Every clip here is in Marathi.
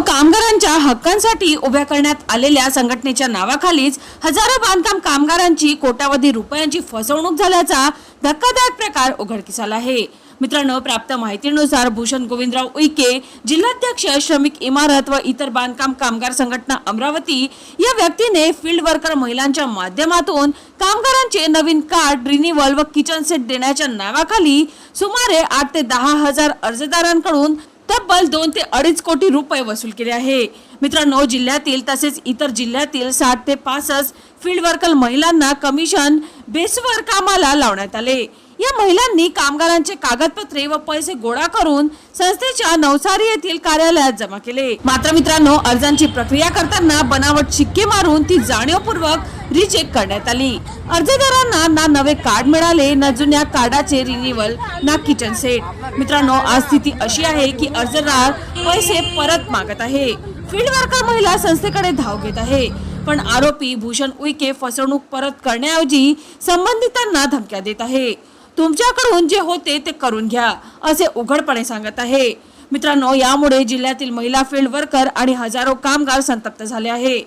कामगारांच्या हक्कांसाठी उभ्या करण्यात आलेल्या संघटनेच्या नावाखालीच हजारो बांधकाम कामगारांची कोट्यावधी रुपयांची फसवणूक झाल्याचा धक्कादायक प्रकार उघडकीस आला आहे. मित्रांनो प्राप्त माहितीनुसार भूषण गोविंदराव उईके जिल्हाध्यक्ष श्रमिक इमारत व इतर बांधकाम कामगार संघटना अमरावती या व्यक्तीने फील्ड वर्कर महिलांच्या माध्यमातून कामगारांचे नवीन कार्ड रिनिवल व किचन सेट देण्याच्या नावाखाली सुमारे आठ ते दहा हजार अर्जदारांकडून तब्बल दोन ते अडीच कोटी रुपये वसूल केले आहे. मित्रांनो जिल्ह्यातील तसेच इतर जिल्ह्यातील साठ ते पासष्ट फील्ड वर्कर महिलांना कमिशन बेसवर कामाला लावण्यात आले. या महिलांनी कामगारांचे कागदपत्रे व पैसे गोळा करून संस्थेच्या नवसारी येथील कार्यालयात जमा केले. मात्र मित्रांनो अर्जांची प्रक्रिया करताना बनावट शिक्के मारून ती जाणीवपूर्वक रिचेक करण्यात आली. अर्जदारांना ना नवे कार्ड मिळाले ना जुन्या कार्डाचे रिन्युअल ना किचन सेट मित्रांनो आज स्थिती अशी आहे की अर्जदार पैसे परत मागत आहे. फील्ड वर्कर महिला संस्थेकडे धाव घेत आहे. पण आरोपी भूषण उईके फसवणूक परत करण्याऐवजी संबंधितांना धमक्या देत आहे. तुमच्याकडून जे होते ते करून घ्या असे उघडपणे सांगत आहे. मित्रांनो यामुळे जिल्ह्यातील महिला फील्ड वर्कर आणि हजारो कामगार संतप्त झाले आहे.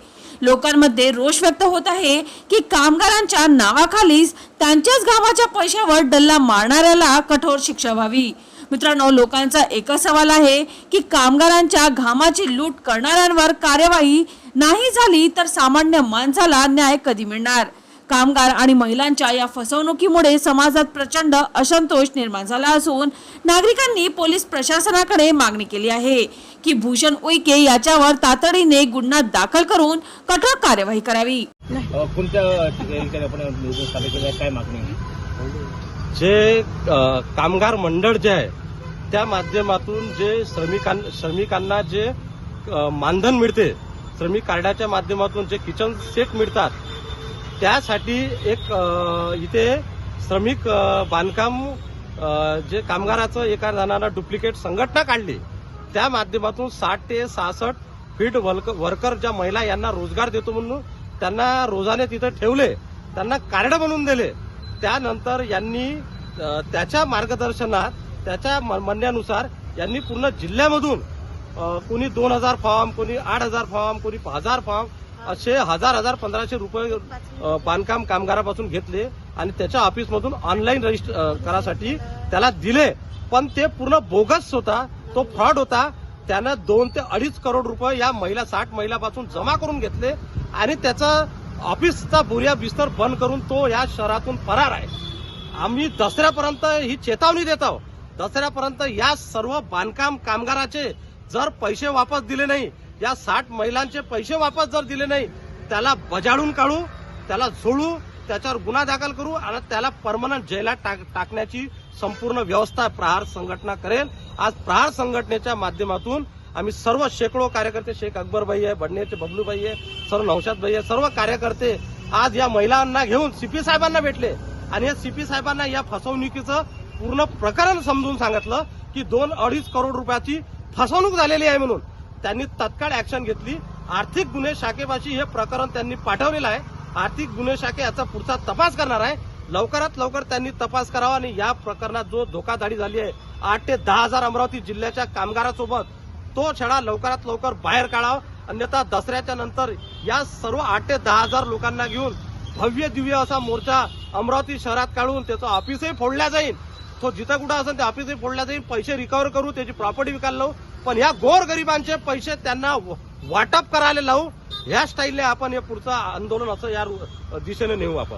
लोकांमध्ये रोष व्यक्त होत आहे की कामगारांच्या नावाखालीच त्यांच्याच घामाच्या पैशावर डल्ला मारणाऱ्याला कठोर शिक्षा व्हावी. मित्रांनो लोकांचा एकच सवाल आहे की कामगारांच्या घामाची लूट करणाऱ्यांवर कार्यवाही नाही झाली तर सामान्य माणसाला न्याय कधी मिळणार? कामगार आणि महिलांच्या या फसवणुकीमुळे समाजात प्रचंड असंतोष निर्माण झाला असून नागरिकांनी पोलीस प्रशासनाकडे मागणी केली आहे की भूषण उईके याच्यावर तातडीने गुन्हा दाखल करून कठोर कार्यवाही करावी काय मागणी? जे कामगार मंडळ जे आहे त्या माध्यमातून जे श्रमिकां श्रमिकांना जे मानधन मिळते श्रमिक कार्डाच्या माध्यमातून जे किचन सेट मिळतात त्यासाठी एक इथे श्रमिक बांधकाम जे कामगाराचं एका जणांना डुप्लिकेट संघटना काढली. त्या माध्यमातून साठ ते सहासष्ट फीट वर्क वर्कर ज्या महिला यांना रोजगार देतो म्हणून त्यांना रोजाने तिथे ठेवले त्यांना कार्ड बनवून दिले. त्यानंतर यांनी त्याच्या मार्गदर्शनात त्याच्या म- म्हणण्यानुसार यांनी पूर्ण जिल्ह्यामधून कुणी कोणी दोन हजार फॉर्म कोणी आठ हजार फॉर्म कोणी हजार फॉर्म असे हजार हजार पंधराशे रुपये बांधकाम कामगारापासून घेतले आणि त्याच्या ऑफिसमधून ऑनलाईन रजिस्टर करासाठी त्याला दिले. पण ते पूर्ण बोगस होता तो फ्रॉड होता. त्यानं दोन ते अडीच करोड रुपये या महिला साठ महिलापासून जमा करून घेतले आणि त्याचा ऑफिसचा बुऱ्या बिस्तर बंद करून तो या शहरातून फरार आहे. आम्ही दसऱ्यापर्यंत ही चेतावणी देत आहोत. दसऱ्यापर्यंत या सर्व बांधकाम कामगाराचे जर पैसे वापस दिले नाही या साठ महिलांचे पैसे वापस जर दिले नाही त्याला बजाडून काढू त्याला जोडू त्याच्यावर गुन्हा दाखल करू आणि त्याला परमनंट जेलात टाक- टाकण्याची संपूर्ण व्यवस्था प्रहार संघटना करेल. आज प्रहार संघटनेच्या माध्यमातून आम्ही सर्व शेकडो कार्यकर्ते शेख अकबरबाई आहे बडनेरचे बबलूबाई आहे सर्व नौशादबाई आहे सर्व कार्यकर्ते आज या महिलांना घेऊन सीपी साहेबांना भेटले. आणि या सीपी साहेबांना या फसवणुकीचं पूर्ण प्रकरण समजून सांगितलं की दोन अडीच करोड रुपयाची फसवणूक झालेली आहे म्हणून. त्यांनी तत्काळ ऍक्शन घेतली. आर्थिक गुन्हे शाखेपाशी हे प्रकरण त्यांनी पाठवलेलं आहे. आर्थिक गुन्हे शाखे याचा पुढचा तपास करणार आहे. लवकरात लवकर त्यांनी तपास करावा आणि या प्रकरणात जो धोकाधडी झाली आहे आठ ते दहा हजार अमरावती जिल्ह्याच्या कामगारासोबत तो छडा लवकरात लवकर बाहेर काढावा. अन्यथा दसऱ्याच्या नंतर या सर्व आठ ते दहा हजार लोकांना घेऊन भव्य दिव्य असा मोर्चा अमरावती शहरात काढून त्याचं ऑफिसही फोडल्या जाईल. तो जिथं कुठं असेल ते ऑफिसही फोडल्या जाईल. पैसे रिकव्हर करू त्याची प्रॉपर्टी विकायला लावू. पण ह्या गोरगरिबांचे पैसे त्यांना व- वाटप करायला लावू. ह्या स्टाईलने आपण हे पुढचं आंदोलन असं या दिशेने नेऊ आपण.